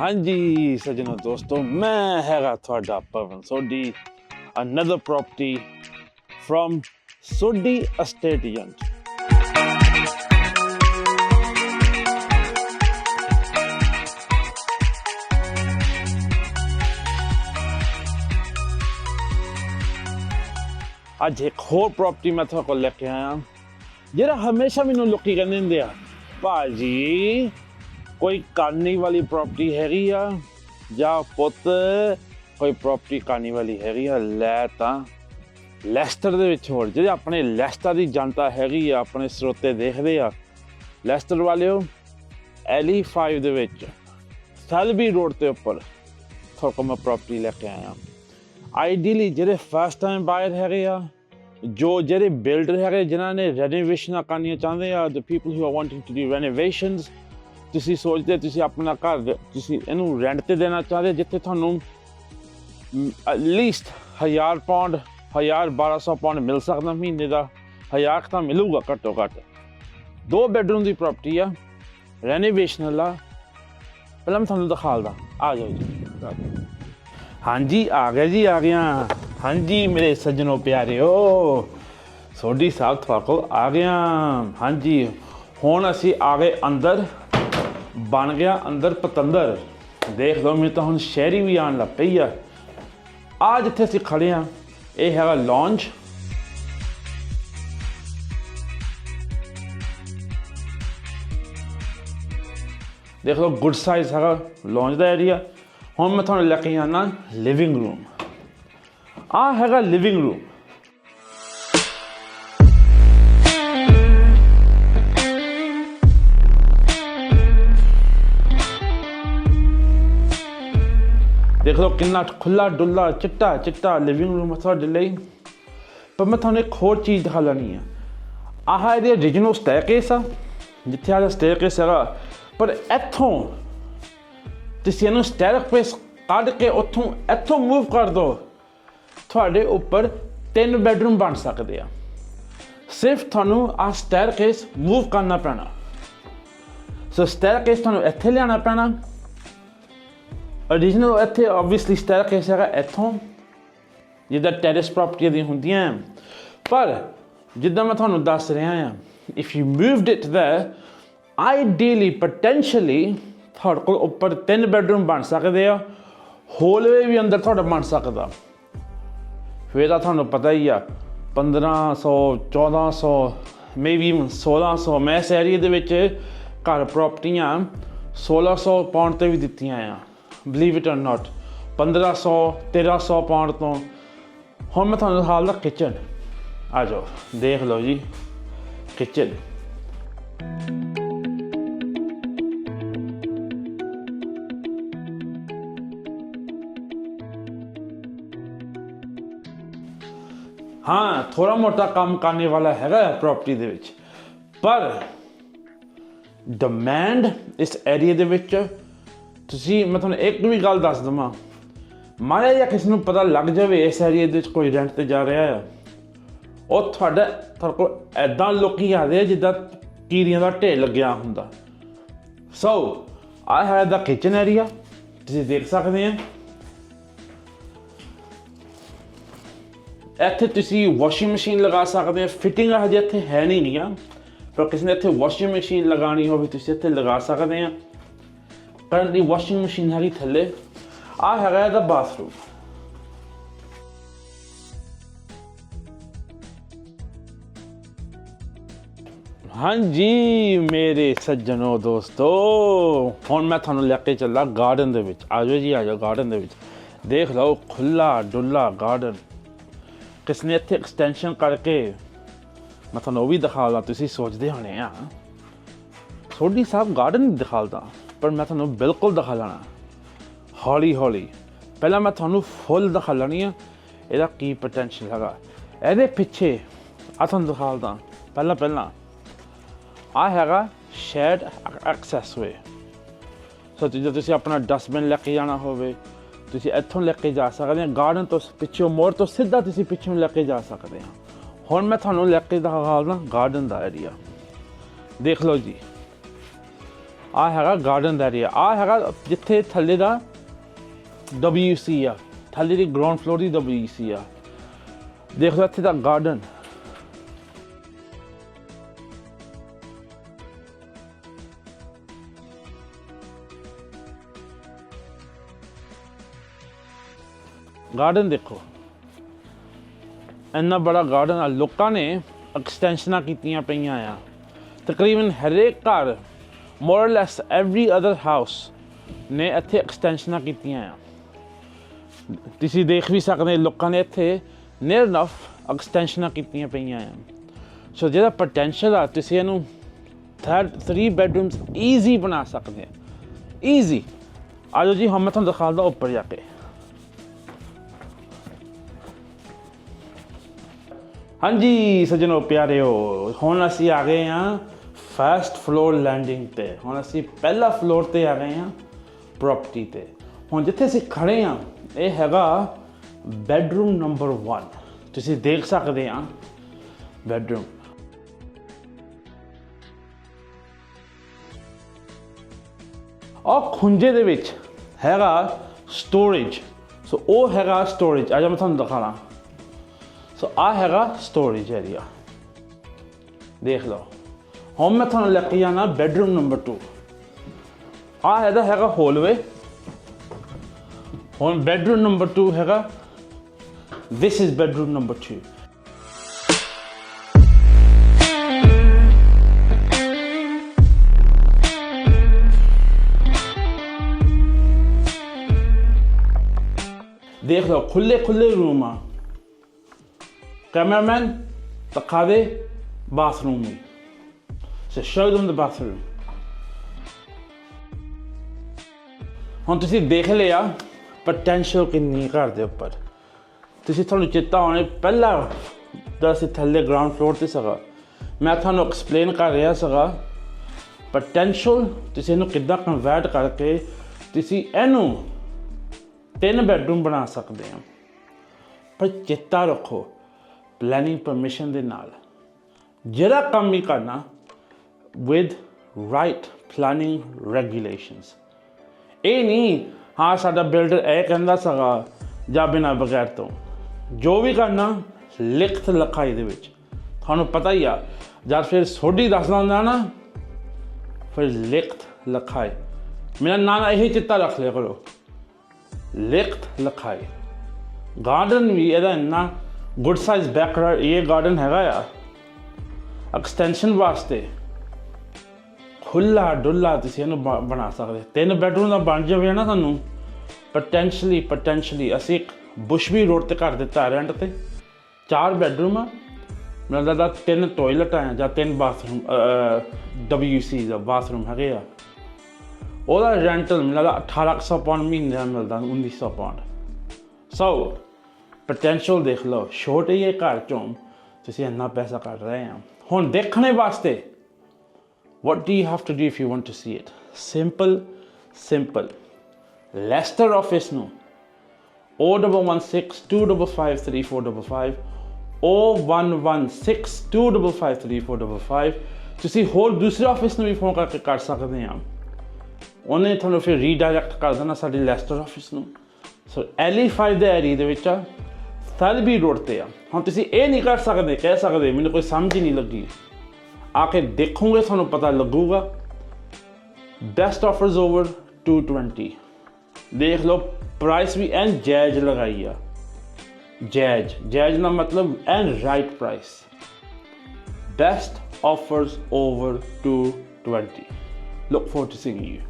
ਹਾਂਜੀ ਸੱਜਣੋ ਦੋਸਤੋ, ਮੈਂ ਹੈਗਾ ਤੁਹਾਡਾ Pavan Sodhi, another property from Sodhi estate agent ਅੱਜ ਇੱਕ ਹੋਰ ਪ੍ਰਾਪਰਟੀ ਮੈਂ ਤੁਹਾਡੇ ਕੋਲ ਲੈ ਕੇ ਆਇਆ, ਜਿਹੜਾ ਹਮੇਸ਼ਾ ਮੈਨੂੰ ਲੋਕੀ ਕਹਿੰਦੇ ਹੁੰਦੇ ਆ, ਭਾਜੀ ਕੋਈ ਕਾਨੀ ਵਾਲੀ ਪ੍ਰਾਪਰਟੀ ਹੈਗੀ ਆ, ਜਾਂ ਪੁੱਤ ਕੋਈ ਪ੍ਰਾਪਰਟੀ ਕਾਨੀ ਵਾਲੀ ਹੈਗੀ ਆ, ਲੈ ਤਾਂ ਲੈਸਟਰ ਦੇ ਵਿੱਚ ਹੋਰ, ਜਿਹੜੇ ਆਪਣੇ ਲੈਸਟਰ ਦੀ ਜਨਤਾ ਹੈਗੀ ਆ, ਆਪਣੇ ਸਰੋਤੇ ਦੇਖਦੇ ਆ। ਲੈਸਟਰ ਵਾਲਿਓ, ਐਲੀ 5 ਦੇ ਵਿੱਚ, ਸੈਲਬੀ ਰੋਡ ਤੇ ਉੱਪਰ ਤੁਹਾਡੇ ਕੋਲ ਮੈਂ ਪ੍ਰਾਪਰਟੀ ਲੈ ਕੇ ਆਇਆ। ਆਈਡੀਅਲੀ ਜਿਹੜੇ ਫਸਟ ਟਾਈਮ ਬਾਇਰ ਹੈਗੇ ਆ, ਜੋ ਜਿਹੜੇ ਬਿਲਡਰ ਹੈਗੇ, ਜਿਨ੍ਹਾਂ ਨੇ ਰੈਨੋਵੇਸ਼ਨ ਕਰਨੀਆਂ ਚਾਹੁੰਦੇ ਆ the people who are wanting to do renovations ਤੁਸੀਂ ਸੋਚਦੇ ਤੁਸੀਂ ਆਪਣਾ ਘਰ ਤੁਸੀਂ ਇਹਨੂੰ ਰੈਂਟ ਤੇ ਦੇਣਾ ਚਾਹਦੇ ਜਿੱਥੇ ਤੁਹਾਨੂੰ at least 1000 ਪਾਉਂਡ 1000 1200 ਪਾਉਂਡ ਮਿਲ ਸਕਦਾ ਮਹੀਨੇ ਦਾ। 1000 ਤਾਂ ਮਿਲੂਗਾ ਘੱਟੋ ਘੱਟ। ਦੋ ਬੈਡਰੂਮ ਦੀ ਪ੍ਰਾਪਰਟੀ ਆ ਰੈਨੋਵੇਸ਼ਨ ਆ। ਪਹਿਲਾਂ ਮੈਂ ਤੁਹਾਨੂੰ ਦਿਖਾਲਦਾ ਆ ਜਾਓ ਜੀ। ਹਾਂਜੀ, ਆ ਗਿਆ ਜੀ, ਆ ਗਿਆ ਹਾਂਜੀ, ਮੇਰੇ ਸੱਜਣੋ ਪਿਆਰਿਓ, ਸੋਢੀ ਸਾਹਿਬ ਤੁਹਾਡੇ ਕੋਲ ਆ ਗਿਆ ਹਾਂਜੀ, ਹੁਣ ਅਸੀਂ ਆ ਗਏ ਅੰਦਰ। ਬਣ ਗਿਆ ਅੰਦਰ ਪਤੰਦਰ। ਦੇਖ ਲਓ ਮੈਨੂੰ ਤਾਂ ਹੁਣ ਸ਼ਹਿਰੀ ਵੀ ਆਣ ਲੱਗ ਪਈ ਆ। ਆ ਜਿੱਥੇ ਅਸੀਂ ਖੜੇ ਆ, ਇਹ ਹੈਗਾ ਲੌਂਜ ਦੇਖ ਲਓ ਗੁੱਡ ਸਾਈਜ਼ ਹੈਗਾ ਲੌਂਜ ਦਾ ਏਰੀਆ ਹੁਣ ਮੈਂ ਤੁਹਾਨੂੰ ਲੈ ਕੇ ਆਣਾ ਲਿਵਿੰਗ ਰੂਮ ਆ ਹੈਗਾ ਲਿਵਿੰਗ ਰੂਮ ਦੇਖ ਲਓ ਕਿੰਨਾ ਖੁੱਲਾ ਡੁੱਲਾ ਚਿੱਟਾ ਚਿੱਟਾ ਲਿਵਿੰਗ ਰੂਮ ਤੁਹਾਡੇ ਲਈ ਪਰ ਮੈਂ ਤੁਹਾਨੂੰ ਇੱਕ ਹੋਰ ਚੀਜ਼ ਦਿਖਾ ਲੈਣੀ ਆ ਆਹ ਇਹਦੇ origignal staircase ਆ ਜਿੱਥੇ ਆਹ staircase ਹੈਗਾ ਪਰ ਇੱਥੋਂ ਤੁਸੀਂ ਇਹਨੂੰ staircase ਕੱਢ ਕੇ ਉੱਥੋਂ ਇੱਥੋਂ ਮੂਵ ਕਰ ਦਿਓ ਤੁਹਾਡੇ ਉੱਪਰ ਤਿੰਨ ਬੈਡਰੂਮ ਬਣ ਸਕਦੇ ਆ ਸਿਰਫ ਤੁਹਾਨੂੰ ਆਹ ਸਟੈਰਕੇਸ ਮੂਵ ਕਰਨਾ ਪੈਣਾ ਸੋ staircase ਤੁਹਾਨੂੰ ਇੱਥੇ ਲਿਆਉਣਾ ਪੈਣਾ original ਇੱਥੇ obviously staircase ਹੈਗਾ ਇੱਥੋਂ ਜਿੱਦਾਂ ਟੈਰੇਸ ਪ੍ਰਾਪਰਟੀ ਦੀ ਹੁੰਦੀਆਂ ਹੈ। ਪਰ ਜਿੱਦਾਂ ਮੈਂ ਤੁਹਾਨੂੰ ਦੱਸ ਰਿਹਾ ਹਾਂ if you moved it there ideally potentially ਤੁਹਾਡੇ ਕੋਲ ਉੱਪਰ ਤਿੰਨ ਬੈਡਰੂਮ ਬਣ ਸਕਦੇ ਆ ਹੋਲਵੇ ਵੀ ਅੰਦਰ ਤੁਹਾਡਾ ਬਣ ਸਕਦਾ ਫਿਰ ਤਾਂ ਤੁਹਾਨੂੰ ਪਤਾ ਹੀ ਆ 1500 1400 ਮੇਬੀ 1600 ਮੈਂ ਇਸ ਏਰੀਆ ਦੇ ਵਿੱਚ ਘਰ ਪ੍ਰਾਪਰਟੀਆਂ 1600 ਪਾਉਂਡ ਤੇ ਵੀ ਦਿੱਤੀਆਂ ਆ believe it or not 1500 1300 pound ਤੋਂ ਹੁਣ ਮੈਂ ਤੁਹਾਨੂੰ ਹਾਲ ਦਾ ਕਿਚਨ ਆ ਜਾਓ, ਦੇਖ ਲਓ ਜੀ ਕਿਚਨ ਹਾਂ ਥੋੜਾ ਮੋਟਾ ਕੰਮ ਕਰਨੇ ਵਾਲਾ ਹੈਗਾ ਪ੍ਰਾਪਰਟੀ ਦੇ ਵਿੱਚ। ਪਰ ਡਿਮਾਂਡ ਇਸ ਏਰੀਆ ਦੇ ਵਿੱਚ ਤੁਸੀਂ, ਮੈਂ ਤੁਹਾਨੂੰ ਇੱਕ ਵੀ ਗੱਲ ਦੱਸ ਦਵਾਂ। ਮਾਰੇ ਜਾਂ ਕਿਸੇ ਨੂੰ ਪਤਾ ਲੱਗ ਜਾਵੇ ਇਸ ਏਰੀਏ ਦੇ ਵਿੱਚ ਕੋਈ ਰੈਂਟ ਤੇ ਜਾ ਰਿਹਾ ਆ। ਉਹ ਤੁਹਾਡਾ, ਤੁਹਾਡੇ ਕੋਲ ਐਦਾਂ ਲੋਕੀ ਆਦੇ ਆ ਜਿੱਦਾਂ ਕੀੜੀਆਂ ਦਾ ਢੇਰ ਲੱਗਿਆ ਹੁੰਦਾ। ਸੋ ਆਈ ਹੈ ਦਾ ਕਿਚਨ ਏਰੀਆ ਤੁਸੀਂ ਦੇਖ ਸਕਦੇ ਆ। ਇੱਥੇ ਤੁਸੀਂ ਵਾਸ਼ਿੰਗ ਮਸ਼ੀਨ ਲਗਾ ਸਕਦੇ ਆ। ਫਿਟਿੰਗ ਹਜੇ ਇੱਥੇ ਹੈ ਨਹੀਂ ਗਿਆ ਪਰ ਕਿਸੇ ਨੇ ਇੱਥੇ ਵਾਸ਼ਿੰਗ ਮਸ਼ੀਨ ਲਗਾਣੀ ਹੋਵੇ, ਤੁਸੀਂ ਇੱਥੇ ਲਗਾ ਸਕਦੇ ਆ। ਕਰੰਟਲੀ ਵਾਸ਼ਿੰਗ ਮਸ਼ੀਨ ਹੈਗੀ ਥੱਲੇ। ਆ ਹੈਗਾ ਇਹਦਾ ਬਾਥਰੂਮ ਹਾਂਜੀ, ਮੇਰੇ ਸੱਜਣੋ ਦੋਸਤੋ, ਹੁਣ ਮੈਂ ਤੁਹਾਨੂੰ ਲੈ ਕੇ ਚੱਲਾ ਗਾਰਡਨ ਦੇ ਵਿੱਚ। ਆਜੋ ਜੀ ਆਜੋ ਗਾਰਡਨ ਦੇ ਵਿੱਚ। ਦੇਖ ਲਓ ਖੁੱਲਾ ਡੁੱਲਾ ਗਾਰਡਨ ਕਿਸ ਨੇ ਇੱਥੇ ਐਕਸਟੈਂਸ਼ਨ ਕਰਕੇ ਮੈਂ ਤੁਹਾਨੂੰ ਉਹ ਵੀ ਦਿਖਾਉਂਦਾ ਤੁਸੀਂ ਸੋਚਦੇ ਹੋਣੇ ਆ। ਸੋਢੀ ਸਾਹਿਬ ਗਾਰਡਨ ਨਹੀਂ ਪਰ ਮੈਂ ਤੁਹਾਨੂੰ ਬਿਲਕੁਲ ਦਿਖਾ ਲੈਣਾ। ਹੌਲੀ ਹੌਲੀ ਪਹਿਲਾਂ ਮੈਂ ਤੁਹਾਨੂੰ ਫੁੱਲ ਦਿਖਾ ਲੈਣੀ ਆ, ਇਹਦਾ ਕੀ ਪੋਟੈਂਸ਼ੀਅਲ ਹੈਗਾ। ਇਹਦੇ ਪਿੱਛੇ ਆ ਤੁਹਾਨੂੰ ਦਿਖਾਲਦਾ ਪਹਿਲਾਂ ਪਹਿਲਾਂ ਆ ਹੈਗਾ ਸ਼ੈਡ ਐਕਸੈਸ ਵੇ ਸੋ ਜੇ ਤੁਸੀਂ ਆਪਣਾ ਡਸਟਬਿਨ ਲੈ ਕੇ ਜਾਣਾ ਹੋਵੇ, ਤੁਸੀਂ ਇੱਥੋਂ ਲੈ ਕੇ ਜਾ ਸਕਦੇ ਹੋ ਗਾਰਡਨ ਤੋਂ ਪਿੱਛੋਂ ਮੋੜ ਤੋਂ ਸਿੱਧਾ ਤੁਸੀਂ ਪਿੱਛੋਂ ਲੈ ਕੇ ਜਾ ਸਕਦੇ ਹੋ ਹੁਣ ਮੈਂ ਤੁਹਾਨੂੰ ਲੈ ਕੇ ਦਿਖਾਉਂਦਾ ਗਾਰਡਨ ਦਾ ਏਰੀਆ ਦੇਖ ਲਓ ਜੀ। ਆ ਹੈਗਾ ਗਾਰਡਨ ਦਾ ਏਰੀਆ ਆ ਹੈਗਾ ਜਿੱਥੇ ਥੱਲੇ ਦਾ WC ਆ। ਥੱਲੇ ਦੀ ਗਰਾਊਂਡ ਫਲੋਰ ਦੀ WC ਆ। ਦੇਖ ਲਓ ਇੱਥੇ ਦਾ ਗਾਰਡਨ ਗਾਰਡਨ ਦੇਖੋ। ਇੰਨਾ ਬੜਾ ਗਾਰਡਨ ਆ। ਲੋਕਾਂ ਨੇ ਐਕਸਟੈਂਸ਼ਨਾਂ ਕੀਤੀਆਂ ਪਈਆਂ ਆ। ਤਕਰੀਬਨ ਹਰੇਕ ਘਰ more less every other house ਨੇ ਇੱਥੇ ਐਕਸਟੈਂਸ਼ਨਾਂ ਕੀਤੀਆਂ ਆ। ਤੁਸੀਂ ਦੇਖ ਵੀ ਸਕਦੇ ਲੋਕਾਂ ਨੇ ਇੱਥੇ ਨੀਅਰ ਨਫ ਐਕਸਟੈਂਸ਼ਨਾਂ ਕੀਤੀਆਂ ਪਈਆਂ ਆ। ਸੋ ਜਿਹੜਾ ਪੋਟੈਂਸ਼ੀਅਲ ਆ, ਤੁਸੀਂ ਇਹਨੂੰ ਥਰਡ 3 ਬੈਡਰੂਮਸ ਈਜ਼ੀ ਬਣਾ ਸਕਦੇ ਆ ਈਜ਼ੀ ਆਜੋ ਜੀ ਹਮ ਮੈਂ ਤੁਹਾਨੂੰ ਦਿਖਾਉਂਦਾ ਉੱਪਰ ਜਾ ਕੇ। ਹਾਂਜੀ, ਸੱਜਣੋ, ਪਿਆਰਿਓ, ਹੁਣ ਅਸੀਂ ਆ ਗਏ ਹਾਂ ਫਸਟ ਫਲੋਰ ਲੈਂਡਿੰਗ ਤੇ। ਹੁਣ ਅਸੀਂ ਪਹਿਲਾ ਫਲੋਰ ਤੇ ਆ ਗਏ ਹਾਂ ਪ੍ਰਾਪਰਟੀ ਤੇ। ਹੁਣ ਜਿੱਥੇ ਅਸੀਂ ਖੜੇ ਹਾਂ, ਇਹ ਹੈਗਾ ਬੈਡਰੂਮ ਨੰਬਰ 1 ਤੁਸੀਂ ਦੇਖ ਸਕਦੇ ਆ ਬੈਡਰੂਮ। ਉਹ ਖੁੰਝੇ ਦੇ ਵਿੱਚ ਹੈਗਾ ਸਟੋਰੇਜ ਸੋ ਉਹ ਹੈਗਾ ਸਟੋਰੇਜ ਅੱਜ ਮੈਂ ਤੁਹਾਨੂੰ ਦਿਖਾਣਾ। ਸੋ ਆ ਹੈਗਾ ਸਟੋਰੇਜ ਏਰੀਆ ਦੇਖ ਲਓ। ਹੁਣ ਮੈਂ ਤੁਹਾਨੂੰ ਲੈ ਕੇ ਜਾਣਾ ਬੈਡਰੂਮ ਨੰਬਰ 2 ਆ ਇਹਦਾ ਹੈਗਾ ਹੋਲਵੇ ਹੁਣ ਬੈਡਰੂਮ ਨੰਬਰ 2 ਹੈਗਾ this is bedroom number 2 ਦੇਖ ਲਓ ਖੁੱਲੇ ਖੁੱਲੇ ਰੂਮ ਆ ਕੈਮਰਾਮੈਨ ਦਿਖਾ ਦੇ ਬਾਥਰੂਮ ਨੂੰ so show them the bathroom. ਹੁਣ ਤੁਸੀਂ ਦੇਖ ਲਿਆ ਪੋਟੈਂਸ਼ੀਅਲ ਕਿੰਨੀ ਘਰ ਦੇ ਉੱਪਰ ਤੁਸੀਂ ਤੁਹਾਨੂੰ ਚੇਤਾ ਹੋਣੇ ਪਹਿਲਾਂ ਦਾ ਸੀ ਥੱਲੇ ਗਰਾਊਂਡ ਫਲੋਰ ਤੇ ਸੀਗਾ ਮੈਂ ਤੁਹਾਨੂੰ ਐਕਸਪਲੇਨ ਕਰ ਰਿਹਾ ਸੀਗਾ ਪੋਟੈਂਸ਼ੀਅਲ ਤੁਸੀਂ ਇਹਨੂੰ ਕਿੱਦਾਂ ਕਨਵਰਟ ਕਰਕੇ ਤੁਸੀਂ ਇਹਨੂੰ ਤਿੰਨ ਬੈਡਰੂਮ ਬਣਾ ਸਕਦੇ ਹੋ ਪਰ ਚੇਤਾ ਰੱਖੋ ਪਲੈਨਿੰਗ ਪਰਮਿਸ਼ਨ ਦੇ ਨਾਲ ਜਿਹੜਾ ਕੰਮ ਹੀ ਕਰਨਾ ਵਿਦ ਰਾਈਟ ਪਲੈਨਿੰਗ ਰੈਗੂਲੇਸ਼ਨਸ ਇਹ ਨਹੀਂ, ਹਾਂ, ਸਾਡਾ ਬਿਲਡਰ ਇਹ ਕਹਿੰਦਾ ਸੀਗਾ, ਜਾਂ ਬਿਨਾਂ ਬਗੈਰ ਤੋਂ, ਜੋ ਵੀ ਕਰਨਾ, ਲਿਖਤ ਲਖਾਈ ਦੇ ਵਿੱਚ। ਤੁਹਾਨੂੰ ਪਤਾ ਹੀ ਆ, ਜਦ ਫਿਰ ਸੋਢੀ ਦੱਸਦਾ ਹੁੰਦਾ ਨਾ, ਫਿਰ ਲਿਖਤ ਲਿਖਾਈ। ਮੇਰਾ ਨਾਮ ਇਹੀ ਚਿੱਤਾ ਰੱਖ ਲਿਆ ਕਰੋ। ਲਿਖਤ ਲਿਖਾਈ। ਗਾਰਡਨ ਵੀ ਇਹਦਾ ਇੰਨਾ ਗੁੱਡ ਸਾਈਜ਼ ਬੈਕਯਾਰਡ ਇਹ ਗਾਰਡਨ ਹੈਗਾ ਆ। ਐਕਸਟੈਂਸ਼ਨ ਵਾਸਤੇ। ਖੁੱਲਾ ਡੁੱਲਾ ਤੁਸੀਂ ਇਹਨੂੰ ਬ- ਬਣਾ ਸਕਦੇ ਤਿੰਨ ਬੈਡਰੂਮ ਦਾ ਬਣ ਜਾਵੇ ਨਾ ਤੁਹਾਨੂੰ ਪੋਟੈਂਸ਼ੀਅਲੀ ਪੋਟੈਂਸ਼ੀਅਲੀ ਅਸੀਂ ਇੱਕ ਬੁਸ਼ਵੀ ਰੋਡ ਤੇ ਘਰ ਦਿੱਤਾ ਰੈਂਟ ਤੇ। ਚਾਰ ਬੈਡਰੂਮ ਆ, ਮੈਨੂੰ ਲੱਗਦਾ ਤਿੰਨ ਟਾਇਲਟ ਆ ਜਾਂ ਤਿੰਨ ਬਾਥਰੂਮ WC ਦਾ ਬਾਥਰੂਮ ਹੈਗੇ ਆ। ਉਹਦਾ ਰੈਂਟਲ ਮੈਨੂੰ ਲੱਗਦਾ 1800 ਪਾਉਂਡ ਮਹੀਨੇ ਦਾ ਮਿਲਦਾ 1900 ਪਾਉਂਡ ਸੋ ਪੋਟੈਂਸ਼ੀਅਲ ਦੇਖ ਲਓ, ਛੋਟੇ ਜਿਹੇ ਘਰ ਚੋਂ ਤੁਸੀਂ ਇੰਨਾ ਪੈਸਾ ਕੱਢ ਰਹੇ ਆ। ਹੁਣ ਦੇਖਣੇ ਵਾਸਤੇ what do you have to do if you want to see it? Simple simple. Leicester office ਨੂੰ 0116255345 0116255345 ਤੁਸੀਂ ਹੋਰ ਦੂਸਰੇ ਆਫਿਸ ਨੂੰ ਵੀ ਫੋਨ ਕਰਕੇ ਕਰ ਸਕਦੇ ਆ ਉਹਨੇ ਤੁਹਾਨੂੰ ਫਿਰ ਰੀਡਾਇਰੈਕਟ ਕਰ ਦੇਣਾ ਸਾਡੇ ਲੈਸਟਰ ਆਫਿਸ ਨੂੰ। ਸੋ ਐਲੀ5 ਦੇ ਏਰੀਆ ਦੇ ਵਿੱਚ ਆ ਸਲਬੀ ਰੋਡ ਤੇ ਆ। ਹੁਣ ਤੁਸੀਂ ਇਹ ਨਹੀਂ ਕਰ ਸਕਦੇ, ਕਹਿ ਸਕਦੇ, ਮੈਨੂੰ ਕੋਈ ਸਮਝ ਹੀ ਨਹੀਂ ਲੱਗੀ। ਆ ਕੇ ਦੇਖੋਗੇ, ਤੁਹਾਨੂੰ ਪਤਾ ਲੱਗੂਗਾ। ਬੈਸਟ ਆਫਰਸ ਓਵਰ 220 ਦੇਖ ਲਓ ਪ੍ਰਾਈਸ ਵੀ ਐਨ ਜਾਇਜ਼ ਲਗਾਈ ਆ। ਜਾਇਜ਼ ਜਾਇਜ਼ ਦਾ ਮਤਲਬ an right price best offers over 220 look forward to seeing you